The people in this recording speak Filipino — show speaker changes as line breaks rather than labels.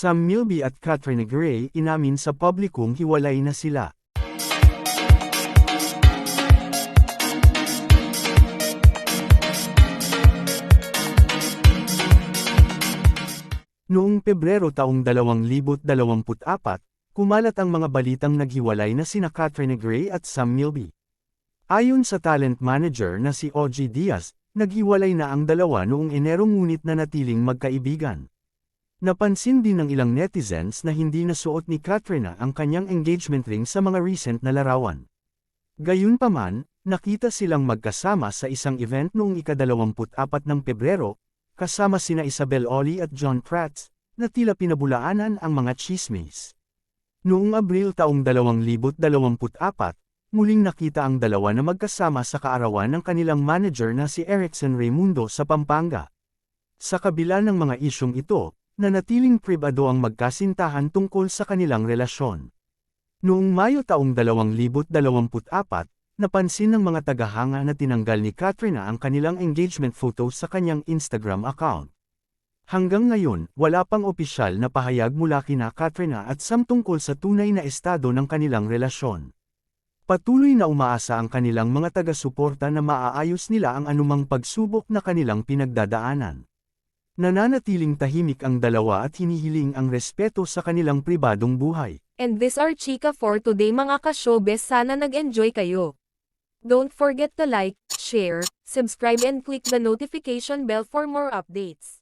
Sam Milby at Katrina Gray inamin sa publikong hiwalay na sila. Noong Pebrero taong 2024, kumalat ang mga balitang naghiwalay na sina Katrina Gray at Sam Milby. Ayon sa talent manager na si OG Diaz, naghiwalay na ang dalawa noong Enero ngunit na natiling magkaibigan. Napansin din ng ilang netizens na hindi nasuot ni Katrina ang kanyang engagement ring sa mga recent na larawan. Gayunpaman, nakita silang magkasama sa isang event noong ika-24 ng Pebrero, kasama sina Isabel Oli at John Prats, na tila pinabulaanan ang mga chismis. Noong Abril taong 2024, muling nakita ang dalawa na magkasama sa kaarawan ng kanilang manager na si Erickson Raimundo sa Pampanga. Sa kabila ng mga isyong ito, nanatiling pribado ang magkasintahan tungkol sa kanilang relasyon. Noong Mayo taong 2024, napansin ng mga tagahanga na tinanggal ni Katrina ang kanilang engagement photo sa kanyang Instagram account. Hanggang ngayon, wala pang opisyal na pahayag mula kina Katrina at Sam tungkol sa tunay na estado ng kanilang relasyon. Patuloy na umaasa ang kanilang mga taga-suporta na maaayos nila ang anumang pagsubok na kanilang pinagdadaanan. Nananatiling tahimik ang dalawa at hinihiling ang respeto sa kanilang pribadong buhay.
And this are Chika for today mga ka-showbiz sana nag-enjoy kayo. Don't forget to like, share, subscribe and click the notification bell for more updates.